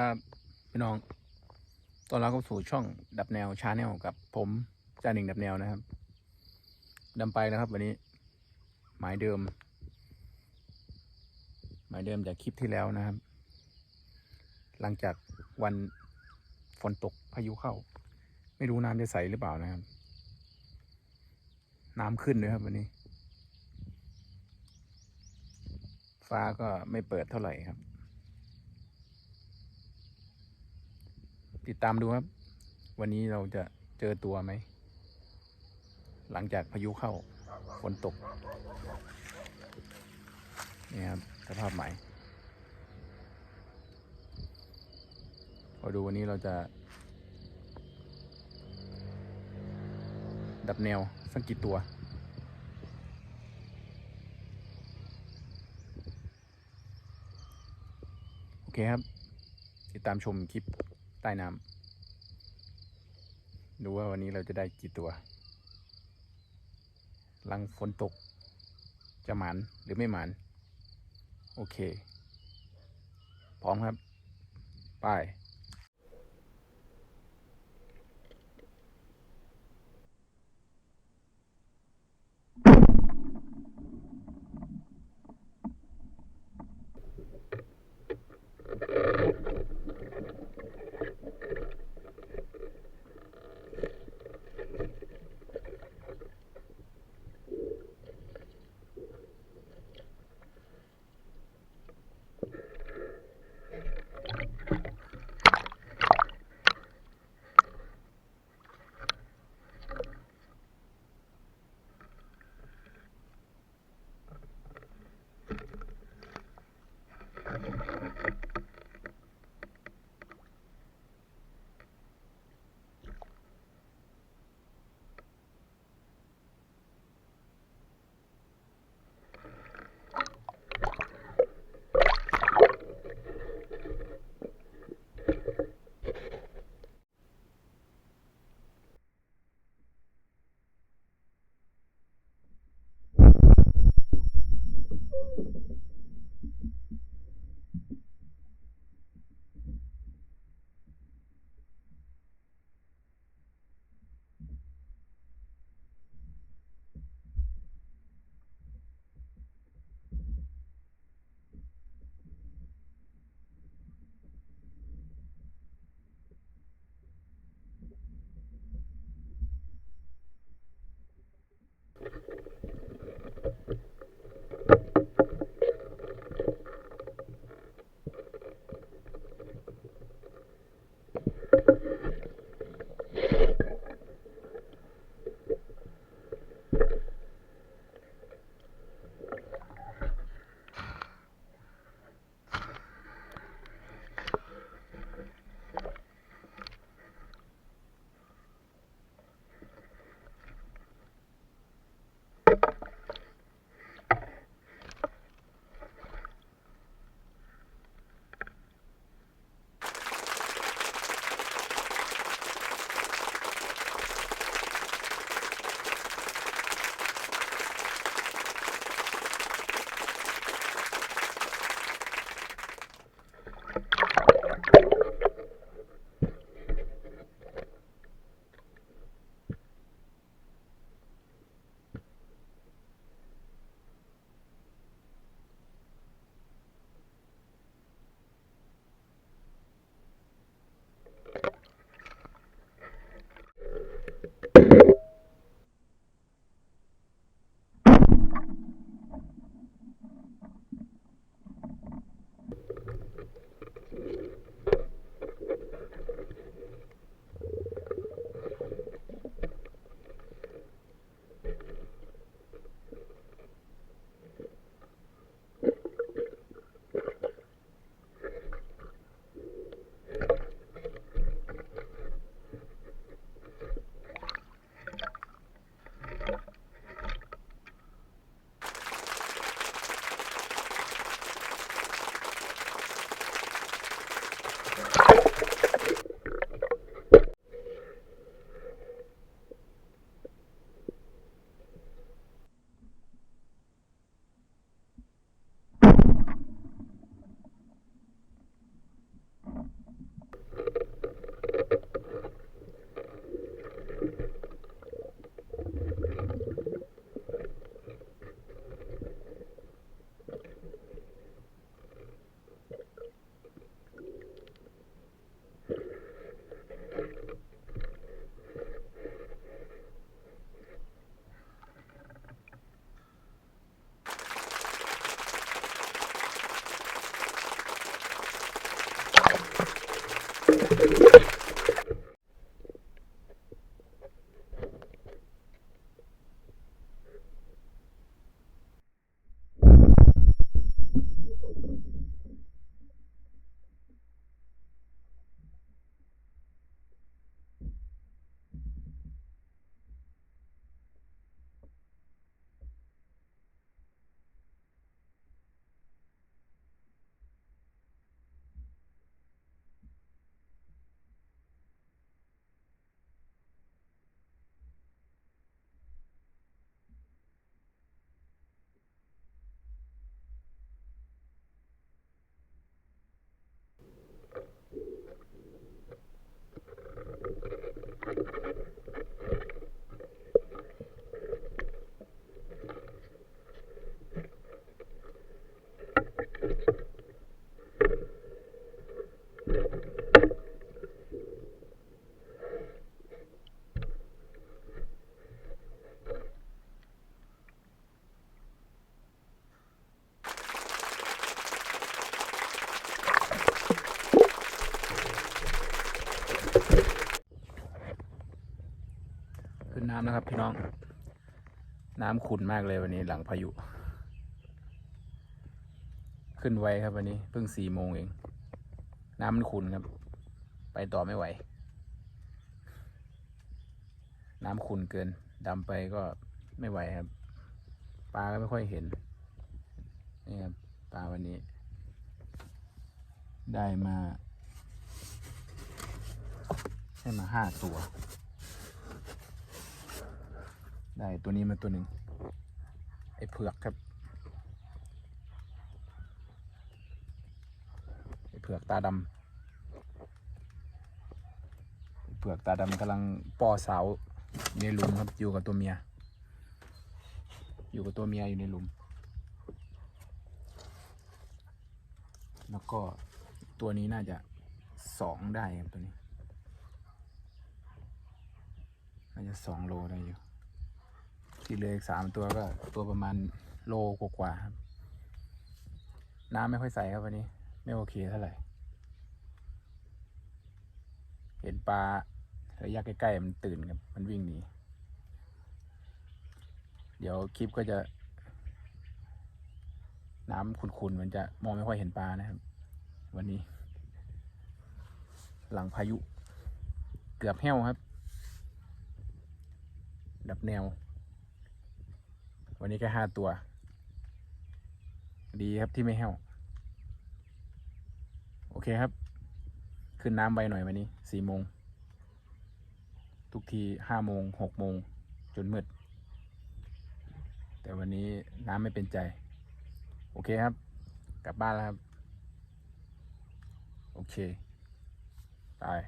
ครับพี่น้องตอนเราก็สู่ช่องดับแนวชาแนลกับผมจ่าหนึ่งดับแนวนะครับดำไปนะครับ วันนี้ หมายเดิม หมายเดิมจากคลิปที่แล้วนะครับ หลังจากวันฝนตกพายุเข้า ไม่รู้น้ำจะใสหรือเปล่านะครับ น้ำขึ้นด้วยครับ วันนี้ ฟ้าก็ไม่เปิดเท่าไหร่ครับ ติดตามดูครับ วันนี้เราจะเจอตัวไหม หลังจากพายุเข้าฝนตก นี่ครับสภาพใหม่พอดูวันนี้เราจะ ดับแนวสักกี่ตัวโอเคครับ ติดตามชมคลิป ใต้น้ำดูว่าวันนี้เราจะได้กี่ตัว หลังฝนตก จะหมานหรือไม่หมาน โอเค พร้อมครับ ไป ำนะครับพี่น้อง น้ำขุ่นมากเลยวันนี้หลังพายุ ขึ้นไวครับวันนี้เพิ่งสี่โมงเอง น้ำมันขุ่นครับ ไปต่อไม่ไหว น้ำขุ่นเกินดำไปก็ไม่ไหวครับ ปลาก็ไม่ค่อยเห็น นี่ครับปลาวันนี้ ได้มา ได้มาห้าตัว ได้ตัวนี้มาตัวหนึ่งไอ้เผือกครับไอ้เผือกตาดำเผือกตาดำกำลังป้อเสาในหลุมครับอยู่กับตัวเมีย อยู่กับตัวเมียอยู่ในหลุม แล้วก็ตัวนี้น่าจะสองได้ครับตัวนี้ น่าจะสองโลได้อยู่ ที่เหลืออีกสามตัวก็ตัวประมาณโลกว่าๆครับ น้ำไม่ค่อยใสครับวันนี้ ไม่โอเคเท่าไหร่ เห็นปลาระยะใกล้ๆมันตื่นครับ มันวิ่งหนี เดี๋ยวคลิปก็จะ น้ำขุ่นๆมันจะมองไม่ค่อยเห็นปลานะครับ วันนี้ หลังพายุ เกือบแห้วครับ ดับแนว วันนี้แค่ห้าตัว ดีครับที่ไม่แห้ว โอเคครับ ขึ้นน้ำไปหน่อยวันนี้สี่โมง ทุกทีห้าโมงหกโมงจนมืด แต่วันนี้น้ำไม่เป็นใจ โอเคครับ กลับบ้านแล้วครับ โอเค ตาย